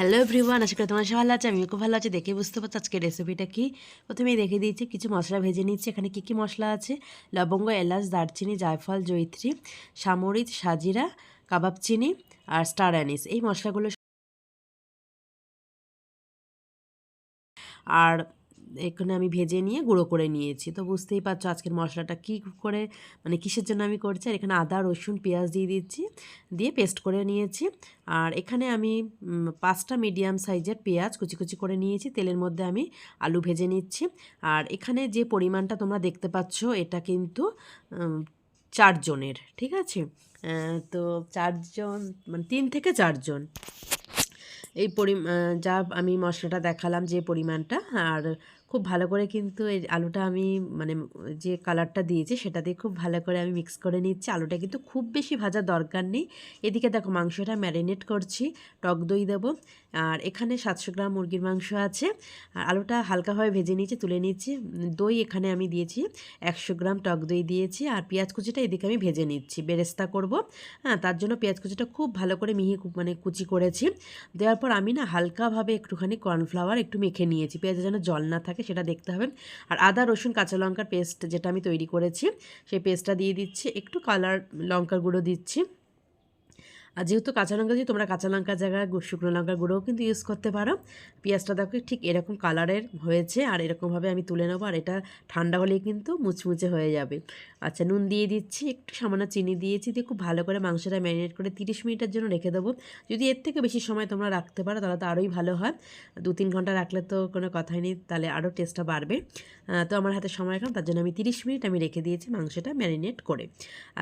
Hello everyone আশা করি তোমার সবাই ভালো আছে, আমিও খুব ভালো আছি। দেখে বুঝতে পারছ আজকে রেসিপিটা কি? প্রথমেই দেখে দিয়েছি, কিছু মশলা ভেজে নিচ্ছি। এখানে কী কী মশলা আছে? লবঙ্গ, এলাচ, দারচিনি, জায়ফল জৈত্রী সামরিচ, সাজিরা, কাবাব চিনি আর স্টার অ্যানিস এই মশলাগুলো আর এখানে আমি ভেজে নিয়ে গুঁড়ো করে নিয়েছি। তো বুঝতেই পারছ আজকের মশলাটা কী করে মানে কিসের জন্য আমি করছি? আর এখানে আদা, রসুন, পেঁয়াজ দিয়ে দিচ্ছি, দিয়ে পেস্ট করে নিয়েছি। আর এখানে আমি পাঁচটা মিডিয়াম সাইজের পেঁয়াজ কুচি কুচি করে নিয়েছি, তেলের মধ্যে আমি আলু ভেজে নিচ্ছি। আর এখানে যে পরিমাণটা তোমরা দেখতে পাচ্ছ, এটা কিন্তু চারজনের ঠিক আছে? তো চারজন মানে তিন থেকে চারজন এই পরি যা আমি মশলাটা দেখালাম যে পরিমাণটা, আর খুব ভালো করে কিন্তু এই আলুটা আমি মানে যে কালারটা দিয়েছি, সেটা দিয়ে খুব ভালো করে আমি মিক্স করে নিচ্ছি। আলুটা কিন্তু খুব বেশি ভাজার দরকার নেই। এদিকে দেখো মাংসটা ম্যারিনেট করছি, টক দই দেবো। আর এখানে সাতশো গ্রাম মুরগির মাংস আছে। আর আলুটা হালকাভাবে ভেজে নিয়েছি, তুলে নিচ্ছি। দই এখানে আমি দিয়েছি, একশো গ্রাম টক দই দিয়েছি। আর পেঁয়াজ কুচিটা এদিকে আমি ভেজে নিচ্ছি, বেরেস্তা করব। হ্যাঁ তার জন্য পেঁয়াজ কুচিটা খুব ভালো করে মিহি মানে কুচি করেছি। দেওয়ার পর আমি না হালকাভাবে একটুখানি কর্নফ্লাওয়ার একটু মেখে নিয়েছি। পেঁয়াজে যেন জল না থাকে সেটা দেখতে হবে। আর আদা, রসুন, কাঁচা লঙ্কার পেস্ট যেটা আমি তৈরি করেছি, সেই পেস্টটা দিয়ে দিচ্ছি। একটু কালার লঙ্কার গুঁড়ো দিচ্ছি। আর যেহেতু কাঁচা লঙ্কা দিয়ে তোমরা কাঁচা লঙ্কার জায়গায় শুকনো লঙ্কার গুঁড়োও কিন্তু ইউজ করতে পারো। পেঁয়াজটা দেখো ঠিক এরকম কালারের হয়েছে আর এরকমভাবে আমি তুলে নেব আর এটা ঠান্ডা হলেই কিন্তু মুচমুচে হয়ে যাবে। আচ্ছা নুন দিয়ে দিচ্ছি, একটু সামান্য চিনি দিয়েছি, দিয়ে খুব ভালো করে মাংসটা ম্যারিনেট করে তিরিশ মিনিটের জন্য রেখে দেবো। যদি এর থেকে বেশি সময় তোমরা রাখতে পারো তাহলে তো আরোই ভালো হয়। দু তিন ঘণ্টা রাখলে তো কোনো কথাই নেই, তাহলে আরও টেস্টটা বাড়বে। তো আমার হাতে সময় কম তার জন্য আমি তিরিশ মিনিট আমি রেখে দিয়েছি মাংসটা ম্যারিনেট করে।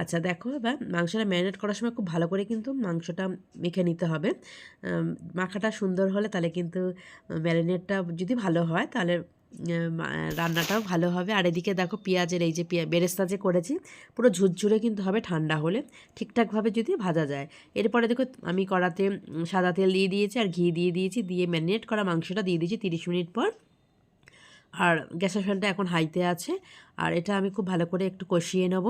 আচ্ছা দেখো এবার মাংসটা ম্যারিনেট করার সময় খুব ভালো করে কিন্তু মাংসটা মেখে নিতে হবে। মাখাটা সুন্দর হলে তাহলে কিন্তু ম্যারিনেটটা যদি ভালো হয় তাহলে রান্নাটাও ভালো হবে। আর এদিকে দেখো পেঁয়াজের এই যে বেরেস্তা যে করেছি, পুরো ঝুরঝুরে কিন্তু হবে ঠান্ডা হলে। ঠিকঠাকভাবে যদি ভাজা যায়। এরপরে দেখো আমি কড়াতে সাদা তেল দিয়ে দিয়েছি আর ঘি দিয়ে দিয়েছি। দিয়ে ম্যারিনেট করা মাংসটা দিয়ে দিয়েছি তিরিশ মিনিট পর। আর গ্যাসের ফ্যানটা এখন হাইতে আছে। আর এটা আমি খুব ভালো করে একটু কষিয়ে নেব।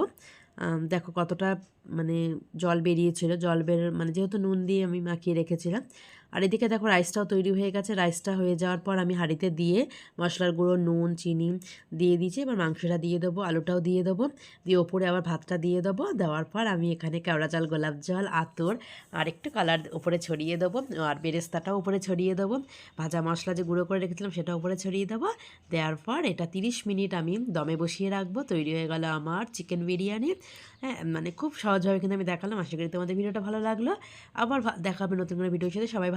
দেখো কতটা মানে জল বেরিয়েছিল। জল বের মানে যেহেতু নুন দিয়ে আমি মাখিয়ে রেখেছিলাম আর এদিকে দেখো রাইসটাও তৈরি হয়ে গেছে। রাইসটা হয়ে যাওয়ার পর আমি হাঁড়িতে দিয়ে মশলার গুঁড়ো, নুন, চিনি দিয়ে দিয়েছি। এবার মাংসটা দিয়ে দেবো, আলুটাও দিয়ে দেবো। দিয়ে ওপরে আবার ভাতটা দিয়ে দেবো। দেওয়ার পর আমি এখানে কেওড়া জল গোলাপ জল, আতর আর একটু কালার ওপরে ছড়িয়ে দেবো। আর বেরেস্তাটাও উপরে ছড়িয়ে দেবো। ভাজা মশলা যে গুঁড়ো করে রেখেছিলাম সেটা উপরে ছড়িয়ে দেবো। দেওয়ার পর এটা তিরিশ মিনিট আমি দমে বসিয়ে রাখব। তৈরি হয়ে গেল আমার চিকেন বিরিয়ানি। হ্যাঁ মানে খুব সহজভাবে কিন্তু আমি দেখালাম। আশা করি তোমাদের ভিডিওটা ভালো লাগল। আবার দেখাবে নতুন করে ভিডিওর সাথে। সবাই